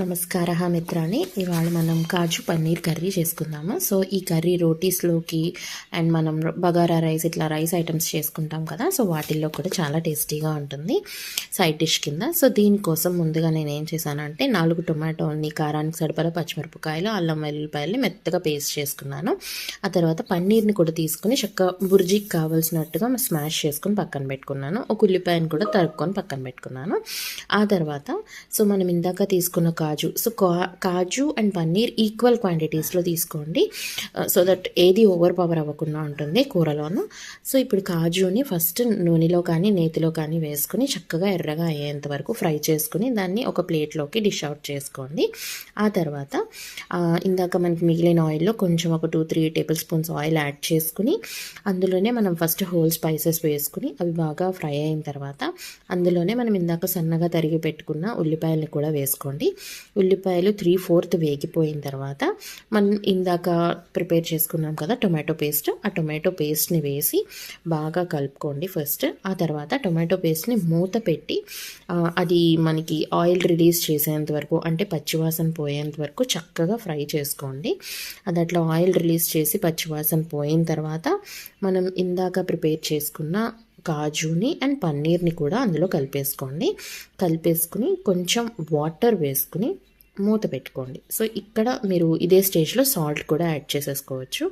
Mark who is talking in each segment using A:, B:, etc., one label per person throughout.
A: నమస్కార మిత్రాన్ని ఇవాళ మనం కాజు పన్నీర్ కర్రీ చేసుకుందాము. సో ఈ కర్రీ రోటీస్లోకి అండ్ మనం బగారా రైస్ ఇట్లా రైస్ ఐటమ్స్ చేసుకుంటాం కదా. సో వాటిల్లో కూడా చాలా టేస్టీగా ఉంటుంది సైడ్ డిష్ కింద. సో దీనికోసం ముందుగా నేను ఏం చేశానంటే నాలుగు టొమాటోల్ని కారానికి సరిపడా పచ్చిమిరపకాయలు అల్లం వెల్లుల్లిపాయలు మెత్తగా పేస్ట్ చేసుకున్నాను. ఆ తర్వాత పన్నీర్ని కూడా తీసుకుని చక్క బుర్జీకి కావాల్సినట్టుగా స్మాష్ చేసుకుని పక్కన పెట్టుకున్నాను. ఒక ఉల్లిపాయను కూడా తరుక్కొని పక్కన పెట్టుకున్నాను. ఆ తర్వాత సో మనం ఇందాక తీసుకున్న kaju. So kaju and paneer equal క్వాంటిటీస్లో తీసుకోండి. Uh, సో దట్ ఏది ఓవర్ పవర్ అవ్వకుండా ఉంటుంది కూరలోనూ. సో ఇప్పుడు కాజుని ఫస్ట్ నూనెలో కానీ నేతిలో కానీ వేసుకుని చక్కగా ఎర్రగా అయ్యేంత వరకు ఫ్రై చేసుకుని దాన్ని ఒక ప్లేట్లోకి డిష్ అవుట్ చేసుకోండి. ఆ తర్వాత uh, ఇందాక మనకి మిగిలిన ఆయిల్లో కొంచెం ఒక two three tablespoons oil add చేసుకుని అందులోనే మనం ఫస్ట్ హోల్ స్పైసెస్ వేసుకుని అవి బాగా ఫ్రై అయిన తర్వాత అందులోనే మనం ఇందాక సన్నగా తరిగి పెట్టుకున్న ఉల్లిపాయల్ని కూడా వేసుకోండి. ఉల్లిపాయలు త్రీ ఫోర్త్ వేగిపోయిన తర్వాత మనం ఇందాక ప్రిపేర్ చేసుకున్నాం కదా టొమాటో పేస్ట్. ఆ టొమాటో పేస్ట్ని వేసి బాగా కలుపుకోండి ఫస్ట్. ఆ తర్వాత టొమాటో పేస్ట్ని మూత పెట్టి అది మనకి ఆయిల్ రిలీజ్ చేసేంత వరకు అంటే పచ్చివాసన పోయేంత వరకు చక్కగా ఫ్రై చేసుకోండి. అది అట్లా ఆయిల్ రిలీజ్ చేసి పచ్చివాసన పోయిన తర్వాత మనం ఇందాక ప్రిపేర్ చేసుకున్న కాజుని అండ్ పన్నీర్ని కూడా అందులో కలిపేసుకోండి. కలిపేసుకుని కొంచెం వాటర్ వేసుకుని మూత పెట్టుకోండి. సో ఇక్కడ మీరు ఇదే స్టేజ్లో సాల్ట్ కూడా యాడ్ చేసేసుకోవచ్చు.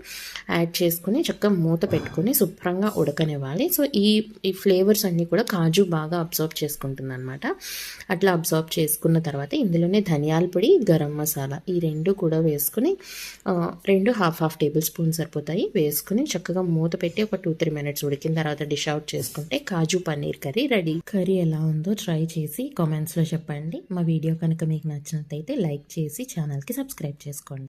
A: యాడ్ చేసుకుని చక్కగా మూత పెట్టుకుని శుభ్రంగా ఉడకనివ్వాలి. సో ఈ ఈ ఫ్లేవర్స్ అన్నీ కూడా కాజు బాగా అబ్జర్వ్ చేసుకుంటుంది అనమాట అట్లా అబ్జర్వ్ చేసుకున్న తర్వాత ఇందులోనే ధనియాల పొడి గరం మసాలా ఈ రెండు కూడా వేసుకుని రెండు హాఫ్ హాఫ్ టేబుల్ స్పూన్ సరిపోతాయి. వేసుకుని చక్కగా మూత పెట్టి ఒక టూ త్రీ మినిట్స్ ఉడికిన తర్వాత డిష్ అవుట్ చేసుకుంటే kaju paneer curry ready. Curry ఎలా ఉందో ట్రై చేసి కామెంట్స్లో చెప్పండి. మా వీడియో కనుక మీకు నచ్చినట్టయితే లైక్ చేసి ఛానల్కి సబ్స్క్రైబ్ చేసుకోండి.